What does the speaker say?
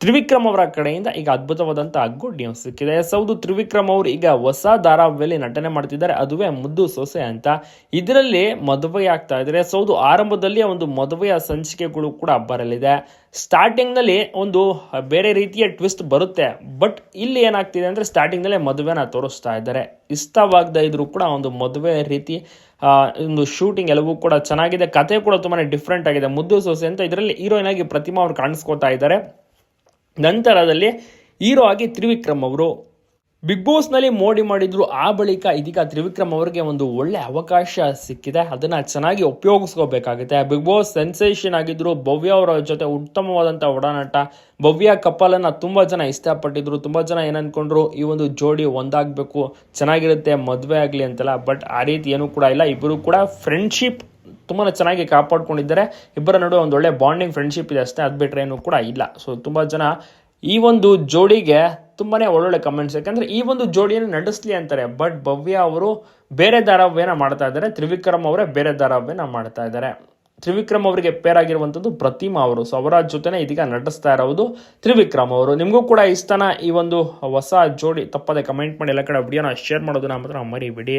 ತ್ರಿವಿಕ್ರಮ್ ಅವರ ಕಡೆಯಿಂದ ಈಗ ಅದ್ಭುತವಾದಂತಹ ಗುಡ್ ನ್ಯೂಸ್ ಸಿಕ್ಕಿದೆ. ಸೌದು ತ್ರಿವಿಕ್ರಮ್ ಅವರು ಈಗ ಹೊಸ ಧಾರಾವಾಹಿಯಲ್ಲಿ ನಟನೆ ಮಾಡ್ತಿದ್ದಾರೆ. ಅದುವೇ ಮುದ್ದು ಸೊಸೆ ಅಂತ. ಇದರಲ್ಲಿ ಮದುವೆ ಆಗ್ತಾ ಸೌದು ಆರಂಭದಲ್ಲಿ ಒಂದು ಮದುವೆಯ ಸಂಚಿಕೆಗಳು ಕೂಡ ಬರಲಿದೆ. ಸ್ಟಾರ್ಟಿಂಗ್ನಲ್ಲಿ ಒಂದು ಬೇರೆ ರೀತಿಯ ಟ್ವಿಸ್ಟ್ ಬರುತ್ತೆ. ಬಟ್ ಇಲ್ಲಿ ಏನಾಗ್ತಿದೆ ಅಂದ್ರೆ ಸ್ಟಾರ್ಟಿಂಗ್ ನಲ್ಲೇ ಮದುವೆನ ತೋರಿಸ್ತಾ ಇದ್ದಾರೆ. ಇಷ್ಟವಾಗದ ಇದ್ರು ಕೂಡ ಒಂದು ಮದುವೆ ರೀತಿ ಒಂದು ಶೂಟಿಂಗ್ ಎಲ್ಲವೂ ಕೂಡ ಚೆನ್ನಾಗಿದೆ. ಕತೆ ಕೂಡ ತುಂಬಾನೇ ಡಿಫ್ರೆಂಟ್ ಆಗಿದೆ. ಮುದ್ದು ಸೊಸೆ ಅಂತ ಇದರಲ್ಲಿ ಹೀರೋಯಿನ್ ಆಗಿ ಪ್ರತಿಮಾ ಅವ್ರು ಕಾಣಿಸ್ಕೊತಾ ಇದ್ದಾರೆ. ನಂತರದಲ್ಲಿ ಹೀರೋ ಆಗಿ ತ್ರಿವಿಕ್ರಮ್ ಅವರು ಬಿಗ್ ಬಾಸ್ನಲ್ಲಿ ಮೋಡಿ ಮಾಡಿದ್ರು. ಆ ಬಳಿಕ ಇದೀಗ ತ್ರಿವಿಕ್ರಮ್ ಅವರಿಗೆ ಒಂದು ಒಳ್ಳೆ ಅವಕಾಶ ಸಿಕ್ಕಿದೆ. ಅದನ್ನು ಚೆನ್ನಾಗಿ ಉಪಯೋಗಿಸ್ಕೋಬೇಕಾಗುತ್ತೆ. ಬಿಗ್ ಬಾಸ್ ಸೆನ್ಸೇಷನ್ ಆಗಿದ್ರು. ಭವ್ಯ ಅವರ ಜೊತೆ ಉತ್ತಮವಾದಂಥ ಒಡನಾಟ. ಭವ್ಯ ಕಪಲನ್ನು ತುಂಬ ಜನ ಇಷ್ಟಪಟ್ಟಿದ್ರು. ತುಂಬ ಜನ ಏನಂದ್ಕೊಂಡ್ರು ಈ ಒಂದು ಜೋಡಿ ಒಂದಾಗಬೇಕು. ಚೆನ್ನಾಗಿರುತ್ತೆ. ಮದುವೆ ಆಗಲಿ ಅಂತೆಲ್ಲ. ಬಟ್ ಆ ರೀತಿ ಏನೂ ಕೂಡ ಇಲ್ಲ. ಇಬ್ಬರು ಕೂಡ ಫ್ರೆಂಡ್ಶಿಪ್ ತುಂಬಾ ಚೆನ್ನಾಗಿ ಕಾಪಾಡ್ಕೊಂಡಿದ್ದಾರೆ. ಇಬ್ಬರ ನಡುವೆ ಒಂದು ಒಳ್ಳೆ ಬಾಂಡಿಂಗ್ ಫ್ರೆಂಡ್ಶಿಪ್ ಇದೆ ಅಷ್ಟೇ, ಅದು ಬಿಟ್ರೆ ಏನು ಕೂಡ ಇಲ್ಲ. ಸೊ ತುಂಬಾ ಜನ ಈ ಒಂದು ಜೋಡಿಗೆ ತುಂಬಾನೇ ಒಳ್ಳೊಳ್ಳೆ ಕಮೆಂಟ್ಸ್ ಯಾಕಂದ್ರೆ ಈ ಒಂದು ಜೋಡಿಯನ್ನು ನಡೆಸಲಿ ಅಂತಾರೆ ಬಟ್ ಭವ್ಯ ಅವರು ಬೇರೆ ಧಾರಾವ್ಯನ ಮಾಡ್ತಾ ಇದ್ದಾರೆ. ತ್ರಿವಿಕ್ರಮ್ ಅವರೇ ಬೇರೆ ಧಾರಾವ್ಯನ ಮಾಡ್ತಾ ಇದ್ದಾರೆ. ತ್ರಿವಿಕ್ರಮ್ ಅವರಿಗೆ ಪೇರ್ ಆಗಿರುವಂಥದ್ದು ಪ್ರತಿಮಾ ಅವರು. ಸೊ ಅವರ ಜೊತೆನೆ ಇದೀಗ ನಟಿಸ್ತಾ ಇರೋದು ತ್ರಿವಿಕ್ರಮ್ ಅವರು. ನಿಮಗೂ ಕೂಡ ಇಷ್ಟನ ಈ ಒಂದು ಹೊಸ ಜೋಡಿ ತಪ್ಪದೆ ಕಮೆಂಟ್ ಮಾಡಿ, ಎಲ್ಲ ಕಡೆ ವಿಡಿಯೋನ ಶೇರ್ ಮಾಡೋದನ್ನ ಮಾತ್ರ ಮರಿಬಿಡಿ.